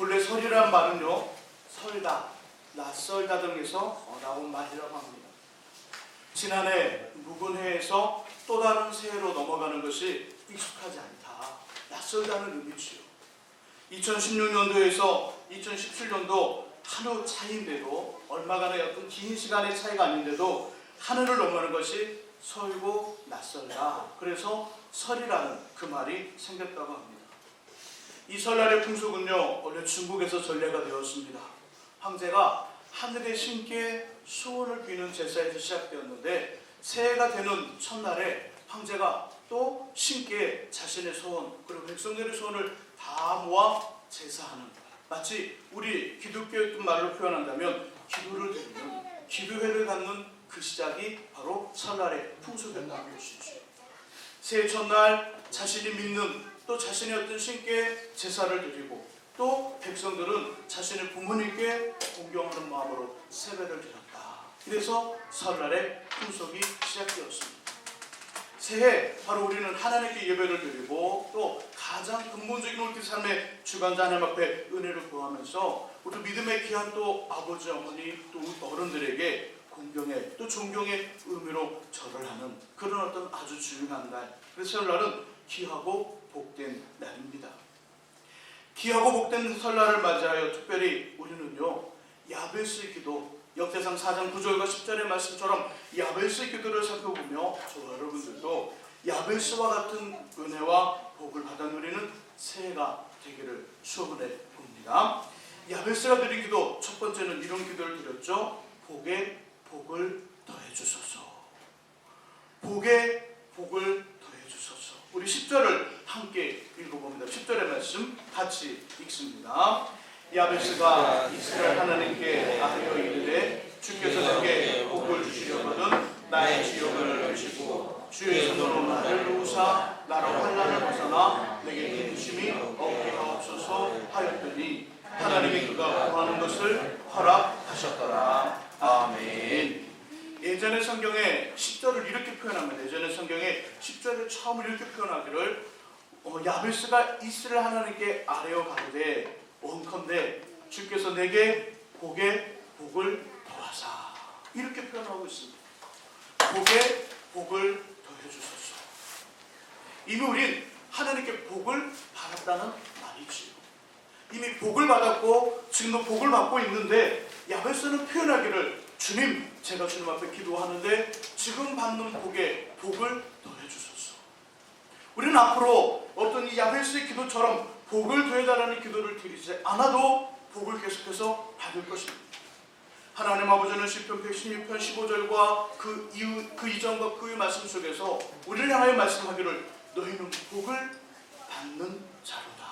본래 설이란 말은요 설다, 낯설다 등에서 어, 나온 말이라고 합니다. 지난해 묵은 해에서 또 다른 새해로 넘어가는 것이 익숙하지 않다, 낯설다는 의미지요. 2016년도에서 2017년도 하루 차이인데도 얼마간의 어떤 긴 시간의 차이가 아닌데도 하늘을 넘어가는 것이 설고 낯설다. 그래서 설이라는 그 말이 생겼다고 합니다. 이 설날의 풍속은요, 원래 중국에서 전례가 되었습니다. 황제가 하늘의 신께 소원을 비는 제사에서 시작되었는데 새해가 되는 첫날에 황제가 또 신께 자신의 소원 그리고 백성들의 소원을 다 모아 제사하는 마치 우리 기독교의 말로 표현한다면 기도를 드리는 기도회를 갖는 그 시작이 바로 설날의 풍속이었다는 것이죠. 새해 첫날 자신이 믿는 또 자신의 어떤 신께 제사를 드리고 또 백성들은 자신의 부모님께 공경하는 마음으로 세배를 드렸다. 그래서 설날의 풍속이 시작되었습니다. 새해 바로 우리는 하나님께 예배를 드리고 또 가장 근본적인 우리 삶의 주관자 하나님 앞에 은혜를 구하면서 우리 믿음의 귀한 또 아버지 어머니 또 어른들에게 공경의 또 존경의 의미로 절을 하는 그런 어떤 아주 중요한 날. 그래서 설날은 귀하고 복된 날입니다. 귀하고 복된 설날을 맞이하여 특별히 우리는요 야베스 기도 역대상 4장 9절과 10절의 말씀처럼 야베스 기도를 살펴보며 저와 여러분들도 야베스와 같은 은혜와 복을 받아 누리는 새해가 되기를 소원해 봅니다. 야베스가 드린 기도 첫 번째는 이런 기도를 드렸죠. 복에 복을 더해 주소서. 복에 복을 더해 주소서. 우리 10절을 함께 읽어봅니다. 10절의 말씀 같이 읽습니다. 야베스가 이스라엘 하나님께 아뢰어 이르되 주께서 내게 복을 주시려거든 나의 지역을 넓히시고 주의 손으로 나를 도우사 나로 환란을 벗어나 내게 힘심이 없게 하옵소서 하였더니 하나님이 그가 구하는 것을 허락하셨더라. 아멘. 예전의 성경에 10절을 이렇게 표현합니다. 예전의 성경에 10절을 처음 이렇게 표현하기를 어, 야베스가 이스라엘 하나님께 아뢰어 가로되 원컨대 주께서 내게 복에 복을 더하사 이렇게 표현하고 있습니다. 복에 복을 더해 주소서. 이미 우린 하나님께 복을 받았다는 말이지요. 이미 복을 받았고 지금도 복을 받고 있는데 야베스는 표현하기를 주님 제가 주님 앞에 기도하는데 지금 받는 복에 복을 더해 주소서. 우리는 앞으로 어떤 이 야베스의 기도처럼 복을 더해달라는 기도를 드리지 않아도 복을 계속해서 받을 것입니다. 하나님 아버지는 시편 116편 15절과 그 이후 그 이전과 그 말씀 속에서 우리를 향하여 말씀하기를 너희는 복을 받는 자로다.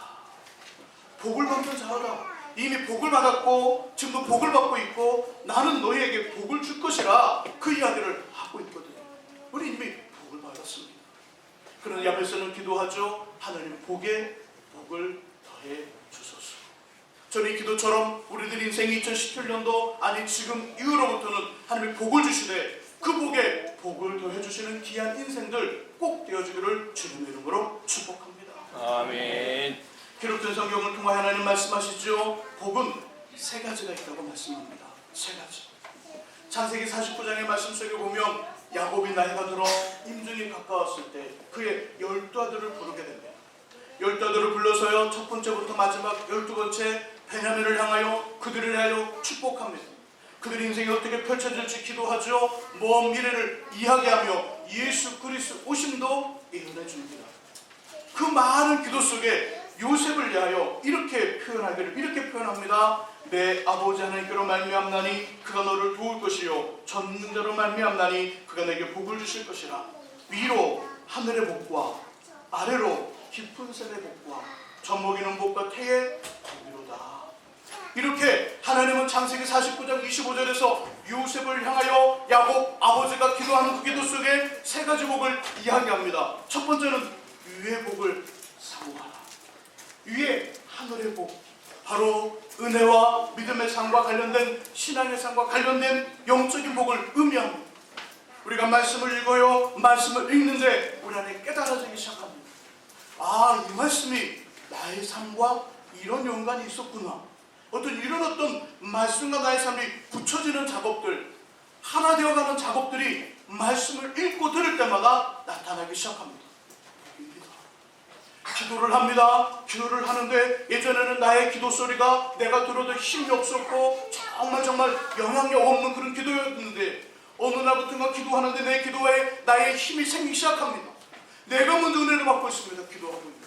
복을 받는 자로다. 이미 복을 받았고 지금도 복을 받고 있고 나는 너희에게 복을 줄 것이라 그 이야기를 하고 있거든요. 우리 이미 복을 받았습니다. 그러나 야베스는 기도하죠. 하나님 복에 복을 더해 주소서. 저는 이 기도처럼 우리들 인생 2017년도 아니 지금 이후로부터는 하나님이 복을 주시되 그 복에 복을 더해 주시는 귀한 인생들 꼭 되어주기를 주님의 이름으로 축복합니다. 아멘. 기록된 성경을 통해 하나님 말씀하시죠. 복은 세 가지가 있다고 말씀합니다. 세 가지. 창세기 49장의 말씀 속에 보면 야곱이 나이가 들어 임종이 가까웠을 때 그의 열두 아들을 부르게 됩니다. 아들을 불러서요 첫 번째부터 마지막 열두 번째 베냐민을 향하여 그들을 향하여 축복합니다. 그들 인생이 어떻게 펼쳐질지 기도하죠. 먼 미래를 이야기하며 예수 그리스도 오심도 이뤄내 줍니다. 그 많은 기도 속에 요셉을 위하여 이렇게 표현하기를 이렇게 표현합니다. 내 아버지 하나님께로 말미암나니 그가 너를 도울 것이요 전능 자로 말미암나니 그가 내게 복을 주실 것이라 위로 하늘의 복과 아래로 깊은 샘의 복과 젖먹이는 복과 태의 복이로다. 이렇게 하나님은 창세기 49장 25절에서 요셉을 향하여 야곱 아버지가 기도하는 그 기도 속에 세 가지 복을 이야기합니다. 첫 번째는 위의 복을 사모하라. 위에 하늘의 복, 바로 은혜와 믿음의 상과 관련된 신앙의 상과 관련된 영적인 복을 의미합니다. 우리가 말씀을 읽어요. 말씀을 읽는데 우리 안에 깨달아지기 시작합니다. 아, 이 말씀이 나의 삶과 이런 연관이 있었구나. 어떤 이런 어떤 말씀과 나의 삶이 붙여지는 작업들, 하나 되어가는 작업들이 말씀을 읽고 들을 때마다 나타나기 시작합니다. 기도를 합니다. 기도를 하는데 예전에는 나의 기도 소리가 내가 들어도 힘이 없었고 정말 정말 영향력 없는 그런 기도였는데 어느 날부터가 기도하는데 내 기도에 나의 힘이 생기기 시작합니다. 내가 먼저 은혜를 받고 있습니다. 기도하고 있는데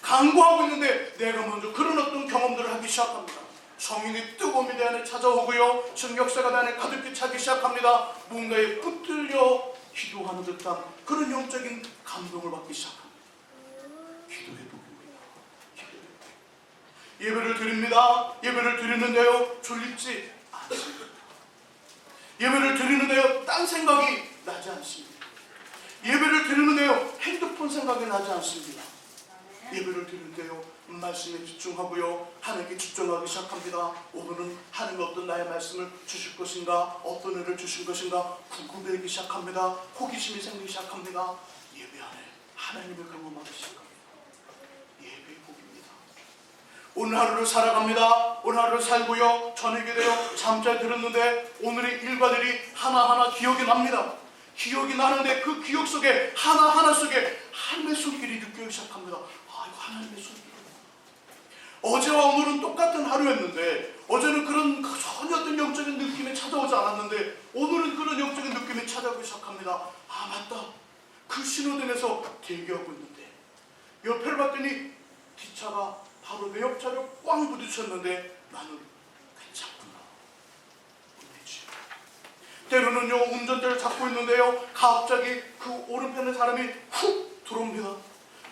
강구하고 있는데 내가 먼저 그런 어떤 경험들을 하기 시작합니다. 성인이 뜨거움이 내 안에 찾아오고요. 증격사가 내 안에 가득히 차기 시작합니다. 뭔가에 붙들려 기도하는 듯한 그런 영적인 감동을 받기 시작합니다. 복. 예배를 드립니다. 예배를 드리는데요. 졸립지 않습니다. 예배를 드리는데요. 딴 생각이 나지 않습니다. 예배를 드리는데요. 핸드폰 생각이 나지 않습니다. 예배를 드리는데요. 말씀에 집중하고요. 하나님께 집중하기 시작합니다. 오늘은 하나님 어떤 나의 말씀을 주실 것인가, 어떤 은혜를 주실 것인가 궁금해하기 시작합니다. 호기심이 생기기 시작합니다. 예배 안에 하나님을 경험하기 시작합니다. 예배의 복입니다. 오늘 하루를 살아갑니다. 오늘 하루를 살고요. 저녁에 되어 잠잘 들었는데 오늘의 일과들이 하나하나 기억이 납니다. 기억이 나는데 그 기억 속에 하나하나 속에 하나님의 손길이 느껴지기 시작합니다. 아, 이거 하나님의 손길. 어제와 오늘은 똑같은 하루였는데 어제는 그런 그 전혀 어떤 영적인 느낌이 찾아오지 않았는데 오늘은 그런 영적인 느낌이 찾아오기 시작합니다. 아 맞다. 그 신호등에서 대기하고 있는데 옆을 봤더니 기차가 바로 내 옆차로 꽝 부딪혔는데 나는 괜찮구나. 그렇지. 때로는요 운전대를 잡고 있는데요 갑자기 그 오른편에 사람이 훅 들어옵니다.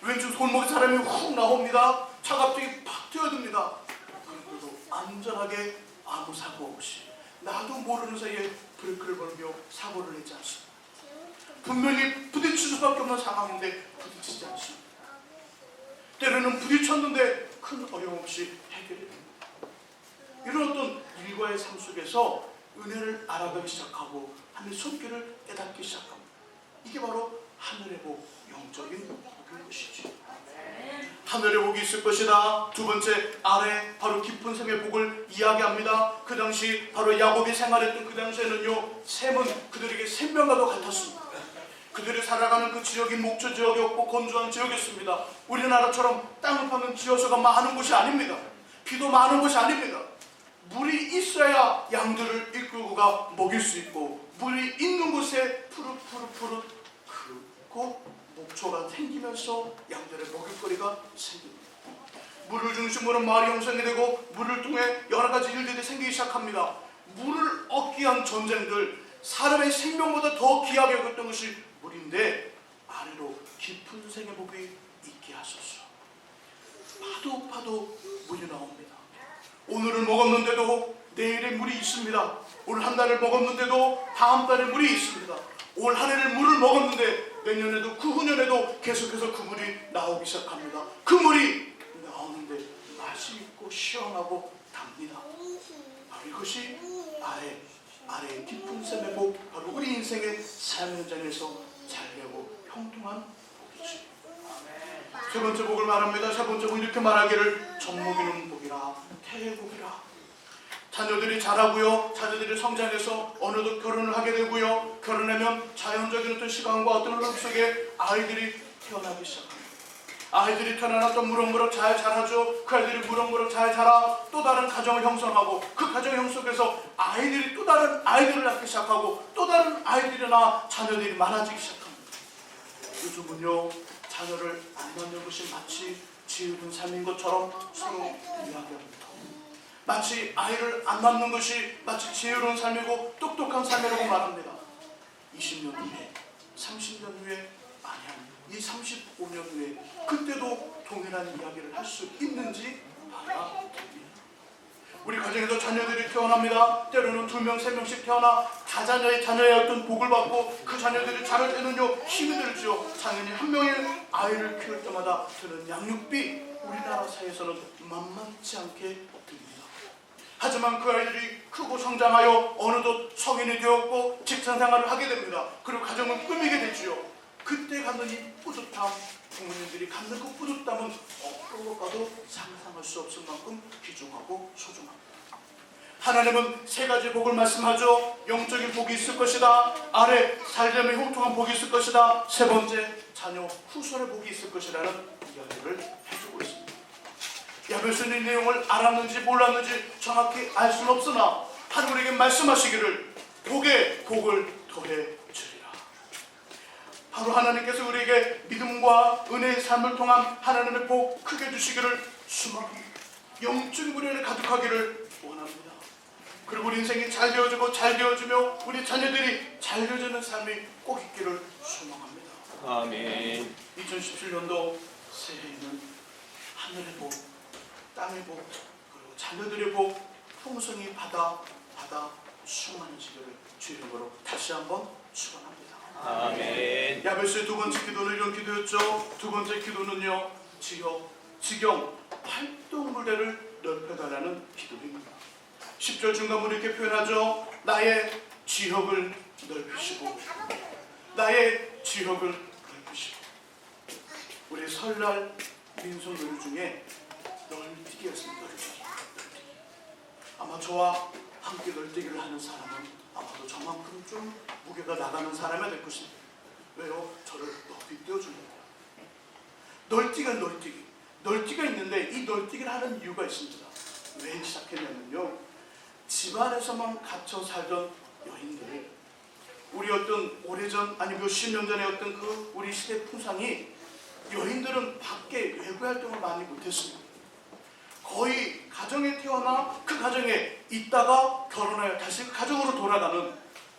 왼쪽 골목에 사람이 훅 나옵니다. 차 갑자기 팍 뛰어듭니다. 그리고 안전하게 아무 사고 없이 나도 모르는 사이에 브레이크를 걸며 사고를 내지 않습니다. 분명히 부딪힐 수밖에 없는 상황인데 부딪히지 않습니다. 때로는 부딪혔는데 큰 어려움 없이 해결이 됩니다. 이런 어떤 일과의 삶 속에서 은혜를 알아가기 시작하고 하나님의 손길을 깨닫기 시작합니다. 이게 바로 하늘의 복, 영적인 복인 것이죠. 하늘의 복이 있을 것이다. 두 번째 아래 바로 깊은 샘의 복을 이야기합니다. 그 당시 바로 야곱이 생활했던 그 당시에는요 샘은 그들에게 생명과도 같았습니다. 그들이 살아가는 그 지역이 목조 지역이었고 건조한 지역이었습니다. 우리나라처럼 땅을 파는 지어서가 많은 곳이 아닙니다. 비도 많은 곳이 아닙니다. 물이 있어야 양들을 이끌고 가 먹일 수 있고 물이 있는 곳에 푸릇푸릇푸릇 그곳 목초가 생기면서 양들의 먹일거리가 생깁니다. 물을 중심으로 마을이 형성이 되고 물을 통해 여러 가지 일들이 생기기 시작합니다. 물을 얻기 위한 전쟁들 사람의 생명보다 더 귀하게 여겼던 것이 물인데 아래로 깊은 생의 복이 있게 하소서. 파도 파도 물이 나옵니다. 오늘을 먹었는데도 내일의 물이 있습니다. 오늘 한 달을 먹었는데도 다음 달에 물이 있습니다. 올 한 해를 물을 먹었는데 내년에도 그 후년에도 계속해서 그 물이 나오기 시작합니다. 그 물이 나오는데 맛이 있고 시원하고 답니다. 바로 이것이 아래 아래의 깊은 샘의 복 바로 우리 인생의 삶 현장에서 잘되고 평등한 복이지. 세 번째 복을 말합니다. 세 번째 복 이렇게 말하기를 젖먹이는 복이라 태복이라 자녀들이 자라고요. 자녀들이 성장해서 어느덧 결혼을 하게 되고요. 결혼하면 자연적인 어떤 시간과 어떤 흐름 속에 아이들이 태어나기 시작합니다. 아이들이 태어나면 또 무럭무럭 잘 자라죠. 그 아이들이 무럭무럭 잘 자라 또 다른 가정을 형성하고 그 가정 형성에서 아이들이 또 다른 아이들을 낳기 시작하고 또 다른 아이들이나 자녀들이 많아지기 시작합니다. 요즘은요 자녀를 안 낳는 것이 마치 지으는 삶인 것처럼 서로 이야기합니다. 마치 아이를 안 낳는 것이 마치 지혜로운 삶이고 똑똑한 삶이라고 말합니다. 20년 후에, 30년 후에, 아니야, 이 35년 후에 그때도 동일한 이야기를 할 수 있는지 봐야 됩니다. 우리 가정에서 자녀들이 태어납니다. 때로는 두 명, 세 명씩 태어나 다자녀의 자녀의 어떤 복을 받고 그 자녀들이 자랄 때는요 힘이 들지요. 당연히 한 명의 아이를 키울 때마다 드는 양육비 우리나라 사회에서는 만만치 않게 듭니다. 하지만 그 아이들이 크고 성장하여 어느덧 성인이 되었고 직장 생활을 하게 됩니다. 그리고 가정을 꾸미게 되지요. 그때 갖는 이 뿌듯함 부모님들이 갖는 그 뿌듯함은 어떤 것과도 상상할 수 없을 만큼 귀중하고 소중합니다. 하나님은 세 가지 복을 말씀하죠. 영적인 복이 있을 것이다. 아래 살림의 형통한 복이 있을 것이다. 세 번째 자녀 후손의 복이 있을 것이라는 이야기를 해주고 있습니다. 야베스는 이 내용을 알았는지 몰랐는지 정확히 알 수는 없으나 하나님 우리에게 말씀하시기를 복에 복을 더해 주리라. 바로 하나님께서 우리에게 믿음과 은혜의 삶을 통한 하나님의 복 크게 주시기를 수망합니다. 영적인 우리를 가득하기를 원합니다. 그리고 우리 인생이 잘 되어지고 잘 되어지며 우리 자녀들이 잘 되어지는 삶이 꼭 있기를 소망합니다. 아멘. 2017년도 새해에는 하늘의 복, 땅의 복, 그리고 자녀들의 복, 풍성히 받아 받아 충만해지기를 주의 이름으로 다시 한번 축원합니다. 아멘. 야베스의 두 번째 기도는 이런 기도였죠. 두 번째 기도는요, 지역, 지경, 활동 무대를 넓혀달라는 기도입니다. 10절 중간부로 이렇게 표현하죠. 나의 지역을 넓히시고, 나의 지역을 넓히시고. 우리 설날 민속 노래 중에. 널뛰기. 널뛰기. 아마 저와 함께 널뛰기를 하는 사람은 아마도 저만큼 좀 무게가 나가는 사람이 될 것입니다. 왜요? 저를 띄워주는 거예요. 널뛰기가 널뛰기. 널뛰기가 있는데 이 널뛰기를 하는 이유가 있습니다. 왜 시작했냐면요. 집안에서만 갇혀 살던 여인들 우리 어떤 오래전 아니 몇십 년 전에 어떤 그 우리 시대 풍상이 여인들은 밖에 외부 활동을 많이 못했습니다. 거의 가정에 태어나 그 가정에 있다가 결혼하여 다시 그 가정으로 돌아가는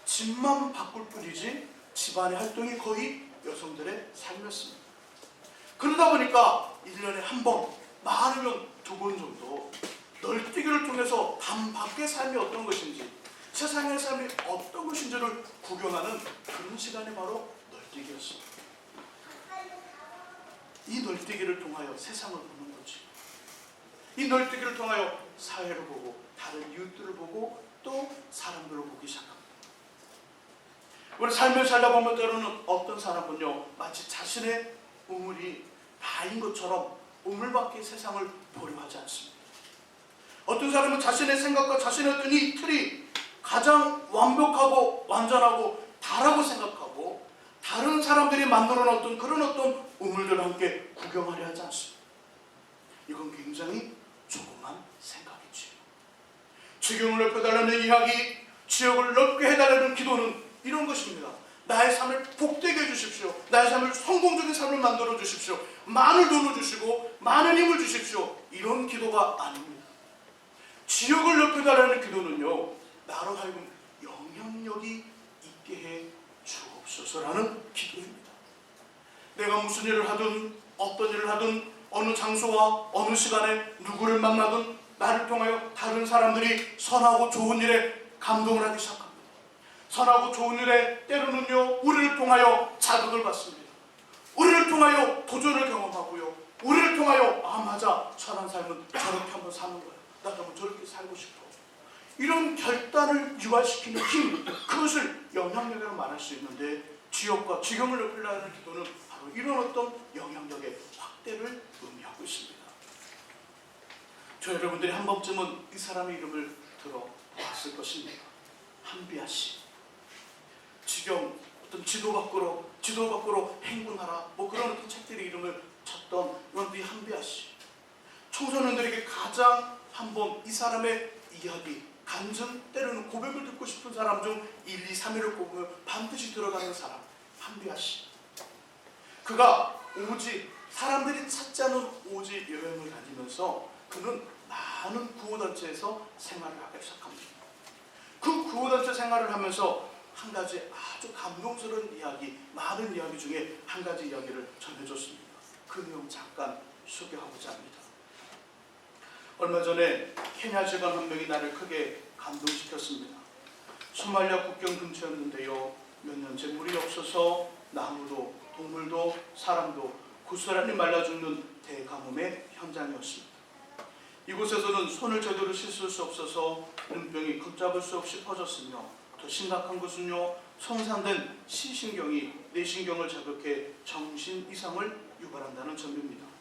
집만 바꿀 뿐이지 집안의 활동이 거의 여성들의 삶이었습니다. 그러다 보니까 1년에 한 번, 많으면 두 번 정도 널뛰기를 통해서 밤 밖의 삶이 어떤 것인지 세상의 삶이 어떤 것인지를 구경하는 그런 시간이 바로 널뛰기였습니다. 이 널뛰기를 통하여 세상을 보는 거지. 이 널뛰기를 통하여 사회를 보고 다른 이웃들을 보고 또 사람들을 보기 시작합니다. 우리 삶을 살다 보면 때로는 어떤 사람은요 마치 자신의 우물이 다인 것처럼 우물밖에 세상을 보려 하지 않습니다. 어떤 사람은 자신의 생각과 자신의 어떤 이 틀이 가장 완벽하고 완전하고 다라고 생각하고 다른 사람들이 만들어 놓았던 그런 어떤 우물들을 함께 구경하려 하지 않습니다. 이건 굉장히 조그만 생각이지요. 지경을 넓혀달라는 이야기, 지역을 넓게 해달라는 기도는 이런 것입니다. 나의 삶을 복되게 해주십시오. 나의 삶을 성공적인 삶을 만들어 주십시오. 많은 돈을 주시고 많은 힘을 주십시오. 이런 기도가 아닙니다. 지역을 넓혀달라는 기도는요. 나로 하여금 영향력이 있게 해 주옵소서라는 기도입니다. 내가 무슨 일을 하든 어떤 일을 하든 어느 장소와 어느 시간에 누구를 만나든 나를 통하여 다른 사람들이 선하고 좋은 일에 감동을 하기 시작합니다. 선하고 좋은 일에 때로는요 우리를 통하여 자극을 받습니다. 우리를 통하여 도전을 경험하고요. 우리를 통하여 아 맞아 선한 삶은 저렇게 한번 사는 거야. 나도 한번 저렇게 살고 싶어. 이런 결단을 유발시키는 힘 그것을 영향력이라고 말할 수 있는데 지역과 지경을 넓히려는 기도는 바로 이런 어떤 영향력의 확대를 의미하고 있습니다. 저 여러분들이 한 번쯤은 이 사람의 이름을 들어봤을 것입니다. 한비아 씨. 지경 어떤 지도 밖으로 지도 밖으로 행군하라 뭐 그런 어떤 책들의 이름을 쳤던 이런 이 한비아 씨. 청소년들에게 가장 한번 이 사람의 이야기 간증 때로는 고백을 듣고 싶은 사람 중 1, 2, 3위를 꼽으면 반드시 들어가는 사람 한비아 씨. 그가 오지 사람들이 찾지 않은 오지 여행을 다니면서 그는 많은 구호단체에서 생활을 하기 시작합니다. 그 구호단체 생활을 하면서 한 가지 아주 감동스러운 이야기, 많은 이야기 중에 한 가지 이야기를 전해줬습니다. 그 내용 잠깐 소개하고자 합니다. 얼마 전에 케냐 직원 한 명이 나를 크게 감동시켰습니다. 소말리아 국경 근처였는데요. 몇 년째 물이 없어서 나무도 동물도 사람도 고스란히 말라 죽는 대가뭄의 현장이었습니다. 이곳에서는 손을 제대로 씻을 수 없어서 눈병이 걷잡을 수 없이 퍼졌으며 더 심각한 것은요 손상된 시신경이 뇌신경을 자극해 정신 이상을 유발한다는 점입니다.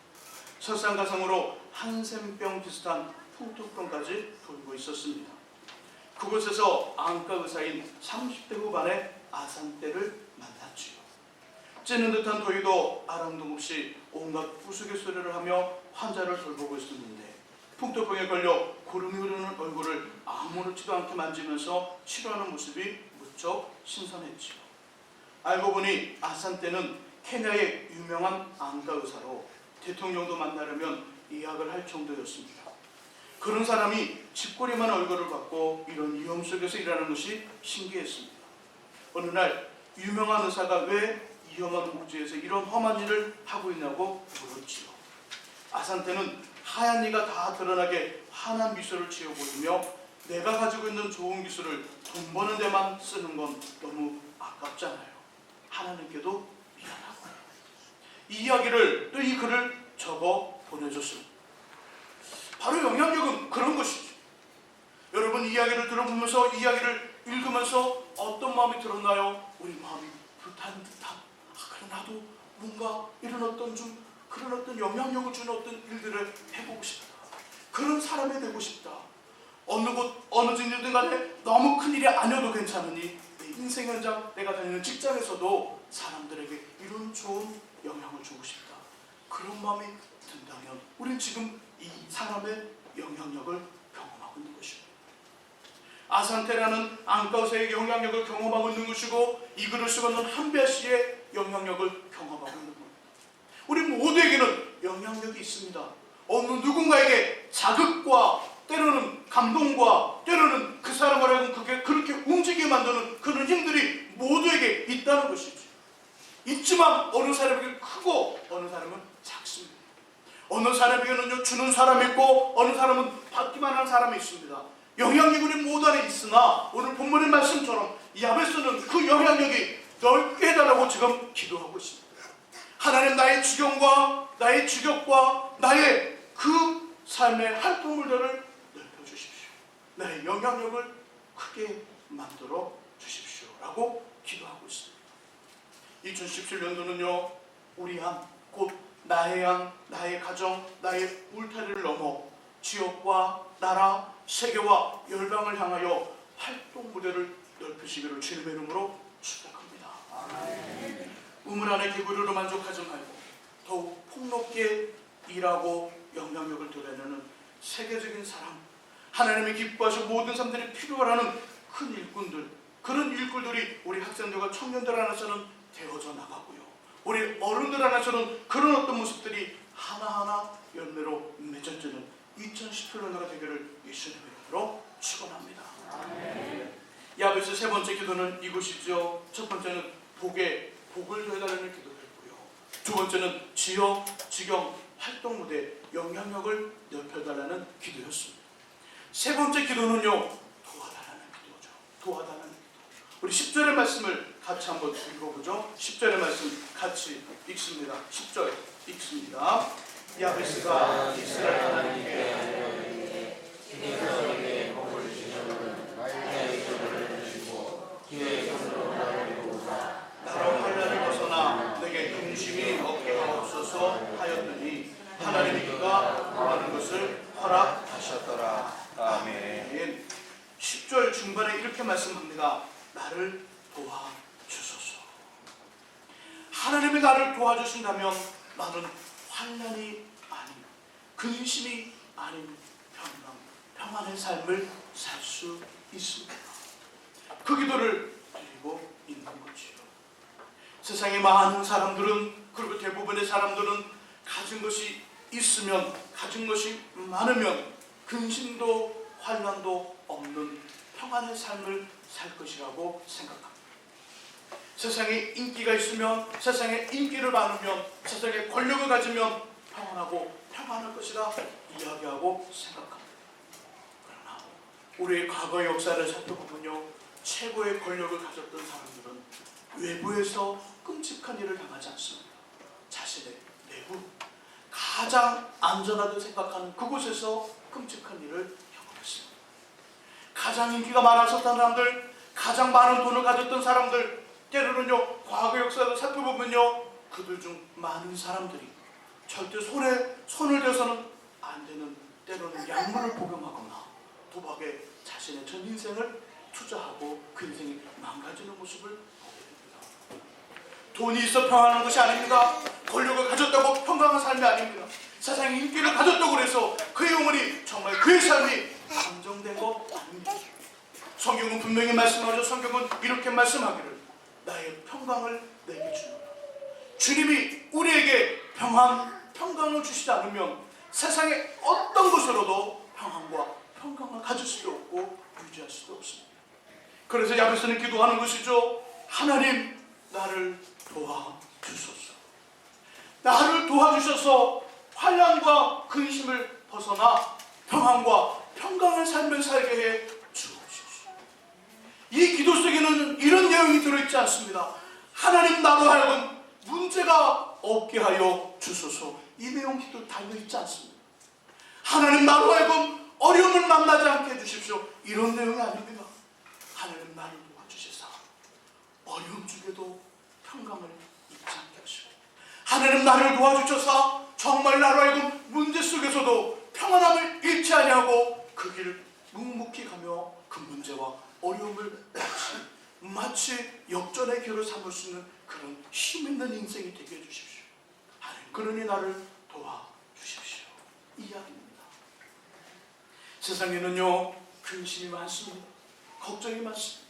설상가상으로 한센병 비슷한 풍토병까지 돌고 있었습니다. 그곳에서 안과 의사인 30대 후반의 아산떼를 만났지요. 찌는 듯한 더위도 아랑도 없이 온갖 우스갯소리를 하며 환자를 돌보고 있었는데 풍토병에 걸려 고름이 흐르는 얼굴을 아무렇지도 않게 만지면서 치료하는 모습이 무척 신선했지요. 알고 보니 아산떼는 케냐의 유명한 안과 의사로 대통령도 만나려면 예약을 할 정도였습니다. 그런 사람이 집꼬리만 얼굴을 갖고 이런 위험 속에서 일하는 것이 신기했습니다. 어느 날 유명한 의사가 왜 위험한 목지에서 이런 험한 일을 하고 있냐고 물었지요. 아산테는 하얀 이가 다 드러나게 환한 미소를 지어 보이며 내가 가지고 있는 좋은 기술을 돈 버는 데만 쓰는 건 너무 아깝잖아요. 하나님께도 미안하고 이 이야기를 또 이 글을 적어 보내줬습니다. 바로 영향력은 그런 것이죠. 여러분 이 이야기를 들어보면서 이 이야기를 읽으면서 어떤 마음이 들었나요? 우리 마음이 불타는 듯한 아 그래 나도 뭔가 이런 어떤 좀 그런 어떤 영향력을 주는 어떤 일들을 해보고 싶다. 그런 사람이 되고 싶다. 어느 곳 어느 일든 간에 너무 큰 일이 아니어도 괜찮으니 내 인생 현장 내가 다니는 직장에서도 사람들에게 이런 좋은 영향을 주고 싶다. 그런 마음이 든다면 우리는 지금 이 사람의 영향력을 경험하고 있는 것입니다. 아산테라는 안과의사의 영향력을 경험하고 있는 것이고 이 글을 쓰고 있는 한배 씨의 영향력을 경험하고 있는 겁니다. 우리 모두에게는 영향력이 있습니다. 어느 누군가에게 자극과 때로는 감동과 때로는 그 사람을 하여금 그렇게 움직이게 만드는 그런 힘들이 모두에게 있다는 것이죠. 있지만 어느 사람에게 크고 어느 사람은 작습니다. 어느 사람에게는 주는 사람이 있고 어느 사람은 받기만 하는 사람이 있습니다. 영향력이 우리 모두 안에 있으나 오늘 본문의 말씀처럼 야베스는 그 영향력이 넓게 해달라고 지금 기도하고 있습니다. 하나님 나의 주경과 나의 주격과 나의 그 삶의 활동물들을 넓혀주십시오. 나의 영향력을 크게 만들어 주십시오 라고 기도하고 있습니다. 2017년도는요 우리 양, 곧 나의 양, 나의 가정, 나의 울타리를 넘어 지역과 나라, 세계와 열방을 향하여 활동 무대를 넓히시기를 주님의 이름으로 축복합니다. 우물 안의 기부르로 만족하지 말고 더욱 폭넓게 일하고 영향력을 드러내는 세계적인 사람, 하나님이 기뻐하시고 모든 사람들이 필요하는 큰 일꾼들, 그런 일꾼들이 우리 학생들과 청년들 안에서는 되어져 나가고요. 우리 어른들 안에서는 그런 어떤 모습들이 하나하나 열매로 맺어지는 2018년도가 되기를 예수님의 이름으로 축원합니다. 야베스 세 번째 기도는 이곳이죠. 첫 번째는 복에 복을 더해달라는 기도했고요. 두 번째는 지역, 지경, 활동 무대 영향력을 넓혀달라는 기도였습니다. 세 번째 기도는요 도와달라는 기도죠. 도와달라는 기도. 우리 10절의 말씀을 같이 한번 읽어보죠. 10절의 말씀 같이 읽습니다. 10절 읽습니다. 야베스가 이스라엘 하나님께 나로 환란을 벗어나 내게 근심이 없게 하옵소서 하였더니 하나님이 그가 원하는 것을 허락하셨더라. 아멘. 10절 중반에 이렇게 말씀합니다. 나를 도와주소서. 하나님이 나를 도와주신다면 나는 환란이 아닌 근심이 아닌 평강, 평안의 삶을 살 수 있습니다. 그 기도를 드리고 있는 거지요. 세상의 많은 사람들은 그리고 대부분의 사람들은 가진 것이 있으면 가진 것이 많으면 근심도 환란도 없는 평안의 삶을 살 것이라고 생각합니다. 세상에 인기가 있으면 세상에 인기를 많으면 세상에 권력을 가지면 평안하고 평안할 것이라 이야기하고 생각합니다. 그러나 우리의 과거 역사를 살펴보면요 최고의 권력을 가졌던 사람들은 외부에서 끔찍한 일을 당하지 않습니다. 자신의 내부 가장 안전하다고 생각하는 그곳에서 끔찍한 일을 경험했습니다. 가장 인기가 많았었던 사람들, 가장 많은 돈을 가졌던 사람들 때로는요 과거 역사를 살펴보면요 그들 중 많은 사람들이 절대 손에 손을 대서는 안 되는 때로는 약물을 복용하거나 도박에 자신의 전 인생을 투자하고 그 인생이 망가지는 모습을 보게 됩니다. 돈이 있어 평안한 것이 아닙니다. 권력을 가졌다고 평강한 삶이 아닙니다. 세상에 인기를 가졌다고 그래서 그의 영혼이 정말 그의 삶이 안정된 것 아닙니다. 성경은 분명히 말씀하죠. 성경은 이렇게 말씀하기를 나의 평강을 내게 주노라. 주님이 우리에게 평안, 평강을 주시지 않으면 세상의 어떤 것으로도 평안과 평강을 가질 수도 없고 유지할 수도 없습니다. 그래서 야베스는 기도하는 것이죠. 하나님 나를 도와주소서. 나를 도와주셔서 환란과 근심을 벗어나 평안과 평강을 삶을 살게 해. 이 기도 속에는 이런 내용이 들어있지 않습니다. 하나님 나로 하여금 문제가 없게 하여 주소서. 이 내용 기도 달려있지 않습니다. 하나님 나로 하여금 어려움을 만나지 않게 해주십시오. 이런 내용이 아닙니다. 하나님 나를 도와주시사 어려움 중에도 평강을 잊지 않게 하시고 하나님 나를 도와주셔서 정말 나로 하여금 문제 속에서도 평안함을 잃지 아니하고 그 길을 묵묵히 가며 그 문제와 어려움을 마치 역전의 길을 삼을 수 있는 그런 힘 있는 인생이 되게 해주십시오. 하나님 그러니 나를 도와주십시오. 이 이야기입니다. 세상에는요 근심이 많습니다. 걱정이 많습니다.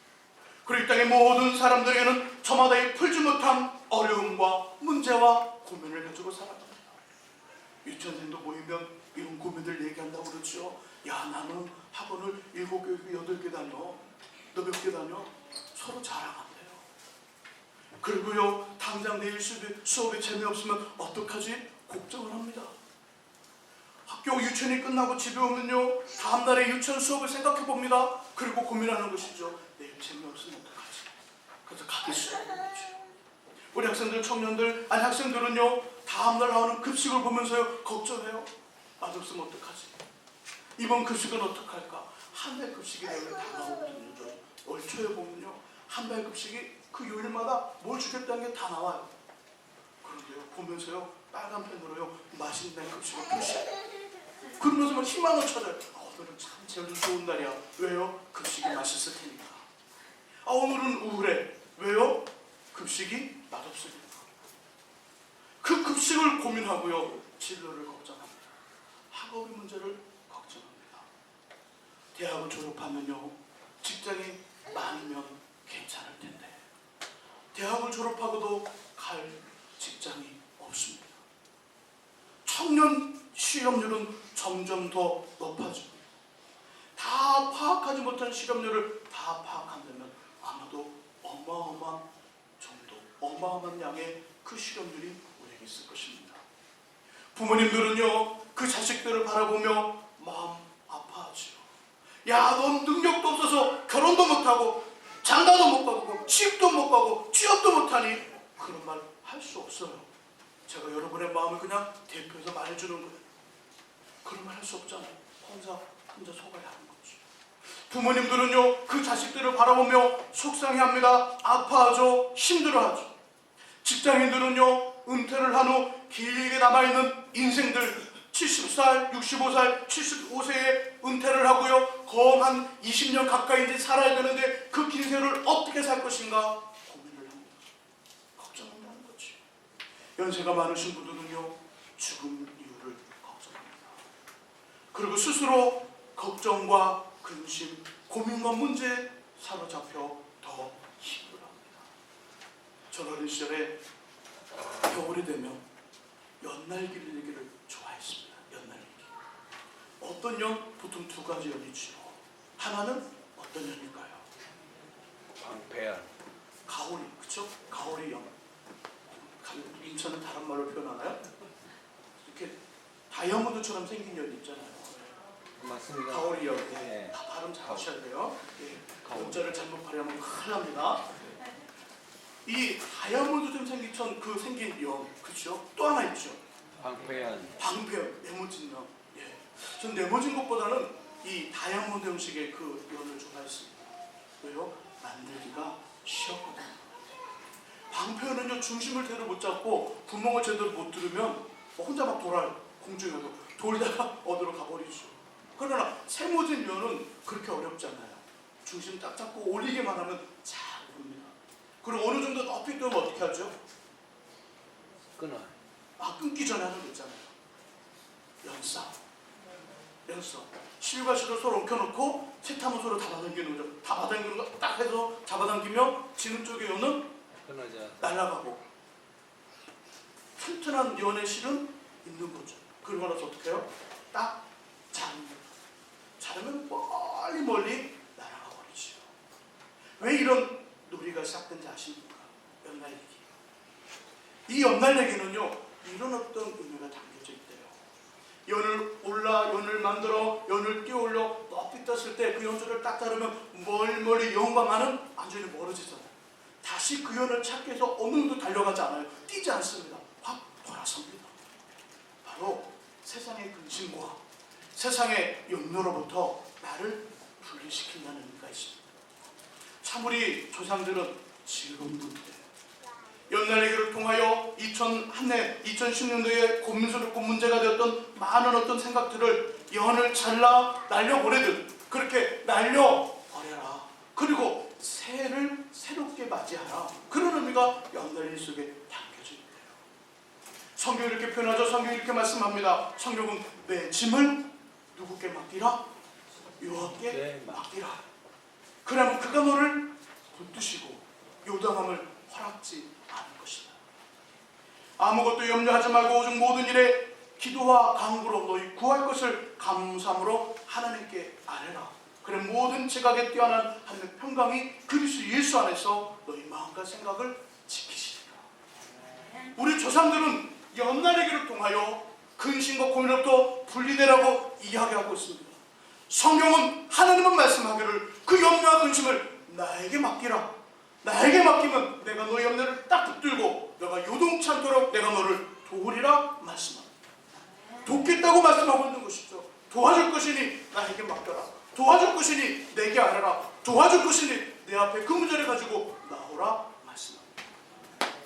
그리고 이 땅의 모든 사람들에게는 저마다의 풀지 못한 어려움과 문제와 고민을 가지고 살아갑니다. 유치원생도 모이면 이런 고민들 얘기한다고 그러죠. 야 나는 학원을 일곱 개, 여덟 개 다녀. 너 몇 개 다녀? 서로 자랑한대요. 그리고요 당장 내일 수업이, 수업이 재미없으면 어떡하지? 걱정을 합니다. 학교 유치원이 끝나고 집에 오면요 다음 날에 유치원 수업을 생각해 봅니다. 그리고 고민하는 것이죠. 내일 재미없으면 어떡하지? 그래서 가기 싫어하는 거죠. 우리 학생들, 청년들, 아니 학생들은요 다음날 나오는 급식을 보면서요 걱정해요. 맛없으면 어떡하지? 이번 급식은 어떡할까? 한 달 급식이 내일 다 나오거든요. 올 초에 보면요 한 달 급식이 그 요일마다 뭘 주겠다는 게 다 나와요. 그런데요 보면서요 빨간 펜으로요 맛있는 급식을 표시해요. 그러면서 막 희망을 찾아요. 아, 오늘은 참 제일 좋은 날이야. 왜요? 급식이 맛있을 테니까. 아 오늘은 우울해. 왜요? 급식이 맛없으니까. 그 급식을 고민하고요. 진로를 걱정합니다. 학업의 문제를. 대학을 졸업하면요. 직장이 많으면 괜찮을 텐데. 대학을 졸업하고도 갈 직장이 없습니다. 청년 실업률은 점점 더 높아집니다. 다 파악하지 못한 실업률을 다 파악한다면 아마도 어마어마한 정도, 어마어마한 양의 그 실업률이 우리에게 있을 것입니다. 부모님들은요, 그 자식들을 바라보며 마음. 야, 넌 능력도 없어서 결혼도 못하고 장가도 못 가고 취업도 못 가고 취업도 못하니 그런 말 할 수 없어요. 제가 여러분의 마음을 그냥 대표해서 말해주는 거예요. 그런 말 할 수 없잖아요. 혼자 혼자 속아야 하는 거죠. 부모님들은요 그 자식들을 바라보며 속상해합니다. 아파하죠. 힘들어하죠. 직장인들은요 은퇴를 한 후 길게 남아있는 인생들 70살, 65살, 75세에 은퇴를 하고요 거한 20년 가까이 이제 살아야 되는데 그 긴 세월을 어떻게 살 것인가 고민을 합니다. 걱정한다는 거죠. 연세가 많으신 분들은요 죽음 이유를 걱정합니다. 그리고 스스로 걱정과 근심, 고민과 문제에 사로잡혀 더 힘들어합니다. 전 어린 시절에 겨울이 되면 연날기를 얘기를 좋아했습니다. 연날기. 어떤 연? 보통 두 가지 연이 있죠. 하나는 어떤 연일까요? 방패한 가오리, 그쵸? 가오리 연. 가- 인천은 다른 말로 표현하나요? 이렇게 다이아몬드처럼 생긴 연 있잖아요. 맞습니다. 가오리 연. 네. 다 발음 잘 하셔야 돼요. 예. 문자를 잘못 발음하면 큰일 납니다. 이 다이아몬드처럼 생긴 천, 그 생긴 연, 그쵸? 또 하나 있죠. 방패한 방패연, 네모진 연. 예. 전 네모진 것보다는 이 다이아몬드 형식의 그 연을 좋아했습니다. 왜요? 만들기가 쉬웠거든요. 방패는요 중심을 제대로 못 잡고 구멍을 제대로 못 뚫으면 혼자 막 돌아요 공중에 도 돌다가 어디로 가버리죠. 그러나 세모진 면은 그렇게 어렵지 않아요. 중심 딱 잡고 올리기만 하면 잘 오릅니다. 그리고 어느 정도 높이 뜨면 어떻게 하죠? 끊어. 아 끊기 전에 하는 거 있잖아요. 연사. 연사. 실과 실을 서로 엉켜놓고 채타면 서로 잡아당기는 거죠. 잡아당기는 거 딱 해서 잡아당기며 지는 쪽에 끊어져. 날아가고 튼튼한 연의 실은 있는 거죠. 그러고 나서 어떻게 해요? 딱 잡는. 잡으면 멀리 멀리 날아가 버리죠. 왜 이런 놀이가 시작된지 아십니까? 연날리기. 이 연날리기는요, 이런 어떤 의미가 담겨져 있대요. 연을 올라, 연을 만들어, 연을 띄어올려 높이 떴을 때 그 연줄을 딱 자르면 멀멀리 연과만은 완전히 멀어지잖아요. 다시 그 연을 찾기 위해서 어느 정도 달려가지 않아요. 뛰지 않습니다. 확 돌아섭니다. 바로 세상의 근심과 세상의 염려로부터 나를 분리시킨다는 의미가 있습니다. 참 우리 조상들은 지혜로운 분들 연날리기를 통하여 2001년, 2010년도에 고민스럽고 문제가 되었던 많은 어떤 생각들을 연을 잘라 날려보내듯 그렇게 날려버려라. 그리고 새해를 새롭게 맞이하라. 그런 의미가 연날리 속에 담겨져 있대요. 성경이 이렇게 표현하죠. 성경이 이렇게 말씀합니다. 성경은 내 짐을 누구께 맡기라? 여호와께 네, 맡- 맡기라. 그러면 그가 너를 붙드시고 요당함을 허락지 않을 것이다. 아무것도 염려하지 말고 오직 모든 일에 기도와 강구로 너희 구할 것을 감사함으로 하나님께 아뢰라. 그래 모든 지각에 뛰어난 하나님의 평강이 그리스도 예수 안에서 너희 마음과 생각을 지키시리라. 우리 조상들은 연날리기를 통하여 근심과 고민으로부터 분리되라고 이야기하고 있습니다. 성경은 하나님은 말씀하기를 그 염려와 근심을 나에게 맡기라. 나에게 맡기면 내가 너의 염려를 딱 붙들고 너가 요동치 않도록 내가 너를 도우리라 말씀합니다. 돕겠다고 말씀하고 있는 것이죠. 도와줄 것이니 나에게 맡겨라. 도와줄 것이니 내게 알아라. 도와줄 것이니 내 앞에 그 문제를 가지고 나오라 말씀합니다.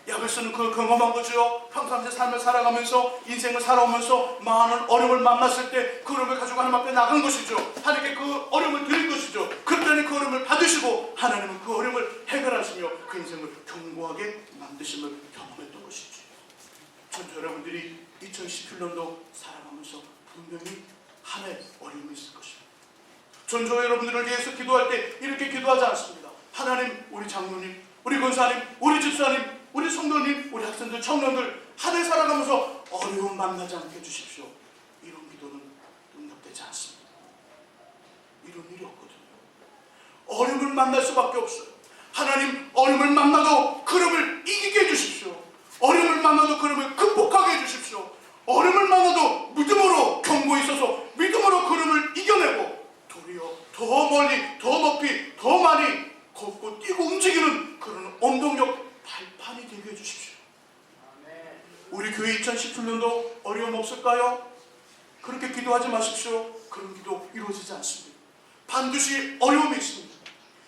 야베스는 그걸 경험한 거죠. 평상시 삶을 살아가면서 인생을 살아오면서 많은 어려움을 만났을 때 그 어려움을 가지고 하나님 앞에 나간 것이죠. 하나님께 그 어려움을 드린 것이죠. 그 랬더니 그 어려움을 받으시고 하나님은 그 어려움을 해결하시며 그 인생을 견고하게 만드심을 경험했던 것이죠. 전 여러분들이 2017년도 살아가면서 분명히 한해 어려움이 있을 것입니다. 전조 여러분들을 위해서 기도할 때 이렇게 기도하지 않습니다. 하나님, 우리 장로님, 우리 권사님, 우리 집사님, 우리 성도님, 우리 학생들, 청년들 한해 살아가면서 어려움 만나지 않게 해주십시오. 이런 기도는 응답되지 않습니다. 이런 일이 없거든요. 어려움을 만날 수밖에 없어요. 하나님 어려움을 만나도 그름을 이기게 해주십시오. 어려움을 만나도 그름을 극복하게 해주십시오. 어려움을 만나도 믿음으로 경고에 있어서 믿음으로 그름을 이겨내고 도리어 더 멀리 더 높이 더 많이 걷고 뛰고 움직이는 그런 원동력 발판이 되게 해주십시오. 우리 교회 2017년도 어려움 없을까요? 그렇게 기도하지 마십시오. 그런 기도 이루어지지 않습니다. 반드시 어려움이 있습니다.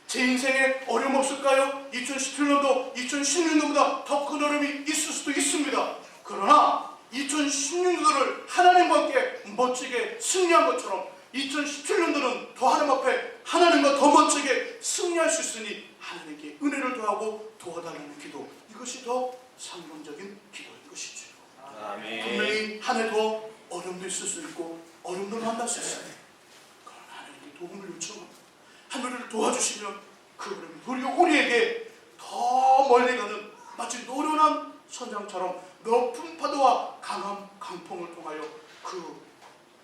제 인생에 어려움 없을까요? 2017년도 2016년보다 더 큰 어려움이 있을 수도 있습니다. 그러나 2016년도를 하나님과 함께 멋지게 승리한 것처럼 2017년도는 더 하나님 앞에 하나님과 더 멋지게 승리할 수 있으니 하나님께 은혜를 더하고 도와달라는 기도 이것이 더 상명적인 기도인 것이죠. 아멘. 분명히 한 해 더 어려움도 있을 수 있고 어려움도 만날 수 있어요. 그러나 하나님께 도움을 요청합니다. 하늘을 도와주시면 그 어려움이 도리어 우리에게 더 멀리 가는 마치 노련한 선장처럼 높은 파도와 강한 강풍을 통하여 그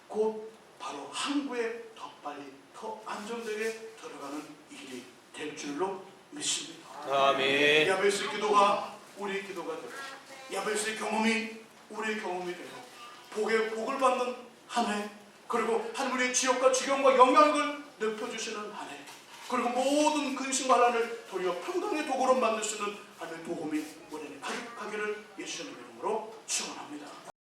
곧 바로 항구에 더 빨리 더 안정되게 들어가는 일이 될 줄로 믿습니다. 아멘. 야베스의 기도가 우리의 기도가 되고 야베스의 경험이 우리의 경험이 되고 복의 복을 받는 한 해 그리고 하나님의 지역과 지경과 영향을 높여주시는 한 해 그리고 모든 근심과 환란을 도리어 평강의 도구로